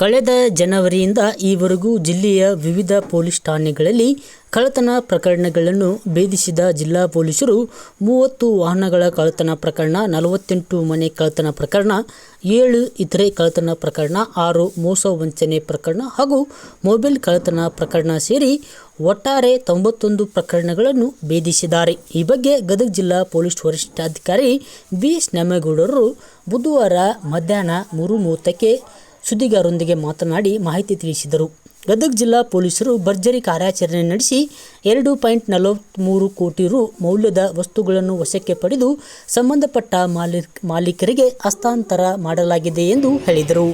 ಕಳೆದ ಜನವರಿಯಿಂದ ಈವರೆಗೂ ಜಿಲ್ಲೆಯ ವಿವಿಧ ಪೊಲೀಸ್ ಠಾಣೆಗಳಲ್ಲಿ ಕಳ್ಳತನ ಪ್ರಕರಣಗಳನ್ನು ಭೇದಿಸಿದ ಜಿಲ್ಲಾ ಪೊಲೀಸರು ಮೂವತ್ತು ವಾಹನಗಳ ಕಳ್ಳತನ ಪ್ರಕರಣ, ನಲವತ್ತೆಂಟು ಮನೆ ಕಳ್ಳತನ ಪ್ರಕರಣ, ಏಳು ಇತರೆ ಕಳ್ಳತನ ಪ್ರಕರಣ, ಆರು ಮೋಸ ವಂಚನೆ ಪ್ರಕರಣ ಹಾಗೂ ಮೊಬೈಲ್ ಕಳ್ಳತನ ಪ್ರಕರಣ ಸೇರಿ ಒಟ್ಟಾರೆ ತೊಂಬತ್ತೊಂದು ಪ್ರಕರಣಗಳನ್ನು ಭೇದಿಸಿದ್ದಾರೆ. ಈ ಬಗ್ಗೆ ಗದಗ ಜಿಲ್ಲಾ ಪೊಲೀಸ್ ವರಿಷ್ಠಾಧಿಕಾರಿ ಬಿ ಎಸ್ ನ್ಯಾಮೇಗೌಡರು ಬುಧವಾರ ಮಧ್ಯಾಹ್ನ ಮೂರು ಮೂವತ್ತಕ್ಕೆ ಸುದ್ದಿಗಾರರೊಂದಿಗೆ ಮಾತನಾಡಿ ಮಾಹಿತಿ ತಿಳಿಸಿದರು. ಗದಗ ಜಿಲ್ಲಾ ಪೊಲೀಸರು ಭರ್ಜರಿ ಕಾರ್ಯಾಚರಣೆ ನಡೆಸಿ ಎರಡು ಪಾಯಿಂಟ್ ನಲವತ್ತ್ಮೂರು ಕೋಟಿ ರು ಮೌಲ್ಯದ ವಸ್ತುಗಳನ್ನು ವಶಕ್ಕೆ ಪಡೆದು ಸಂಬಂಧಪಟ್ಟ ಮಾಲೀಕ್, ಮಾಲೀಕರಿಗೆ ಹಸ್ತಾಂತರ ಮಾಡಲಾಗಿದೆ ಎಂದು ಹೇಳಿದರು.